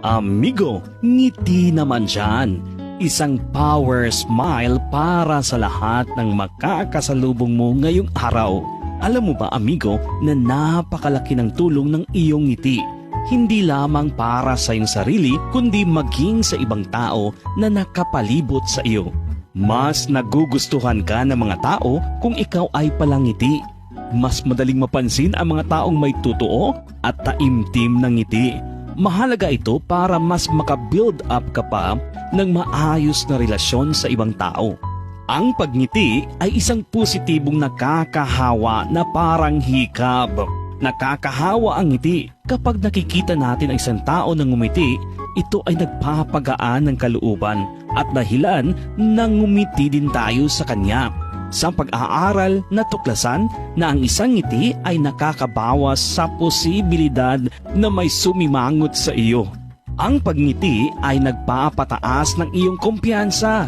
Amigo, ngiti naman dyan. Isang power smile para sa lahat ng makakasalubong mo ngayong araw. Alam mo ba amigo na napakalaki ng tulong ng iyong ngiti? Hindi lamang para sa iyong sarili kundi maging sa ibang tao na nakapalibot sa iyo. Mas nagugustuhan ka ng mga tao kung ikaw ay palangiti. Mas madaling mapansin ang mga taong may totoo at taimtim ng ngiti. Mahalaga ito para mas makabuild up ka pa ng maayos na relasyon sa ibang tao. Ang pagngiti ay isang positibong nakakahawa na parang hikab. Nakakahawa ang ngiti. Kapag nakikita natin ang isang tao na ngumiti, ito ay nagpapagaan ng kalooban at dahilan na ngumiti din tayo sa kanya. Sa pag-aaral, natuklasan na ang isang ngiti ay nakakabawas sa posibilidad na may sumimangot sa iyo. Ang pagngiti ay nagpapataas ng iyong kumpiyansa.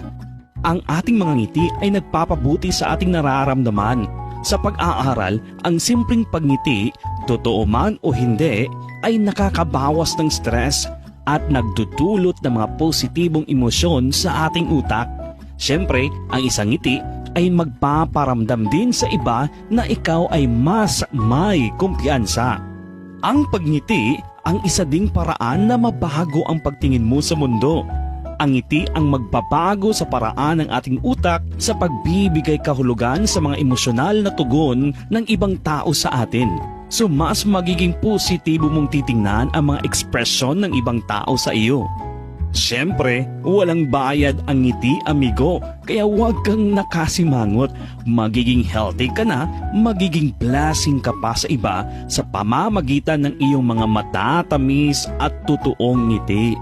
Ang ating mga ngiti ay nagpapabuti sa ating nararamdaman. Sa pag-aaral, ang simpleng pagngiti, totoo man o hindi, ay nakakabawas ng stress at nagdudulot ng mga positibong emosyon sa ating utak. Siyempre, ang isang ngiti ay magpaparamdam din sa iba na ikaw ay mas may kumpiyansa. Ang pagngiti ang isa ding paraan na mabago ang pagtingin mo sa mundo. Ang ngiti ang magbabago sa paraan ng ating utak sa pagbibigay kahulugan sa mga emosyonal na tugon ng ibang tao sa atin. So mas magiging positibo mong titingnan ang mga ekspresyon ng ibang tao sa iyo. Siyempre, walang bayad ang ngiti, amigo. Kaya huwag kang nakasimangot. Magiging healthy ka na, magiging blessing ka pa sa iba sa pamamagitan ng iyong mga matatamis at totoong ngiti.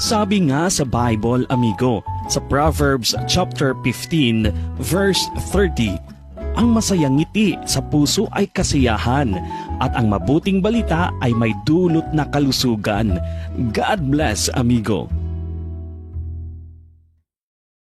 Sabi nga sa Bible, amigo, sa Proverbs chapter 15, verse 30, ang masayang ngiti sa puso ay kasiyahan at ang mabuting balita ay may dulot na kalusugan. God bless, amigo.